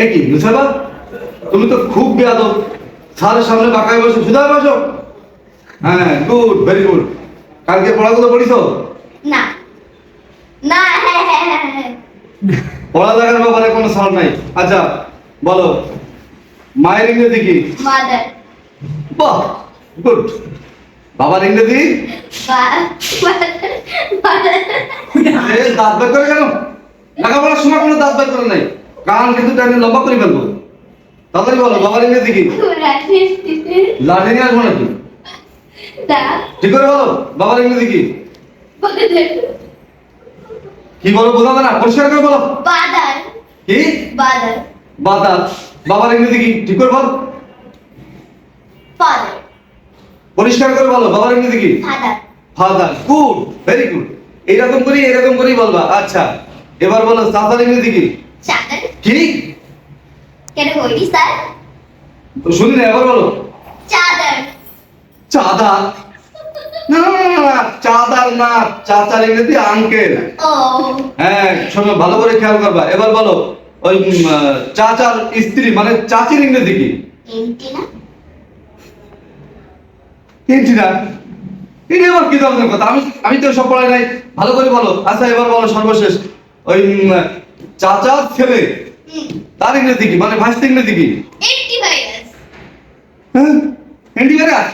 এ কি তুমি তো খুব বেয়াদব। স্যারের সামনে বাঁকায় বসে সুদা বসো। হ্যাঁ গুড ভেরি গুড। কালকে পড়াগুলো পড়িছো না। না হ্যাঁ হ্যাঁ হ্যাঁ পড়ালেখার ব্যাপারে কোনো সার নাই। আচ্ছা বলো। মায়ের ইংরেজি কি? মাদার। বাহ গুড। বাবার ইংরেজি? দাঁত বের করে কেন? লেখাপড়ার সময় কোনো দাঁত বের করে নাই? কান কিন্তু টাইমে লম্বা করে ফেলব। তাড়াতাড়ি বলো বাবার ইংরেজি কি? লাঠি নিয়ে আসব নাকি? ঠিক করে বলো বাবার ইংরেজি কি? কি বলো বোঝাবে না পরিষ্কার করে বলো। বাদার। কি? বাদার। বাতাস বাবার ইংরেজি কি? ঠিক করে বল। ফাদার পরিষ্কার করে বলো বাবার ইংরেজি কি? Father. Father good very good. এইরকম করি এরকম করেই বলবা। আচ্ছা এবার বলো চাচার ইংরেজি কি? কি? কেন বলি স্যার? তো শুনি না এবার বলো। চাদর। চাঁদা না না, না, না, চাঁদার না চাচার ইংরেজি আঙ্কেল হ্যাঁ শোনো ভালো করে খেয়াল করবা। এবার বলো ওই চাচার স্ত্রী মানে চাচির ইংরেজি কি? এন্টিনা এটা আবার কি ধরনের কথা? আমি আমি তো সব পড়াই নাই। ভালো করে বলো। আচ্ছা এবার বলো সর্বশেষ। ওই চাচার ছেলে তার ইংরেজি কি? মানে ভাইস ইংরেজি কি? অ্যান্টিভাইরাস। হ্যাঁ? অ্যান্টিভাইরাস?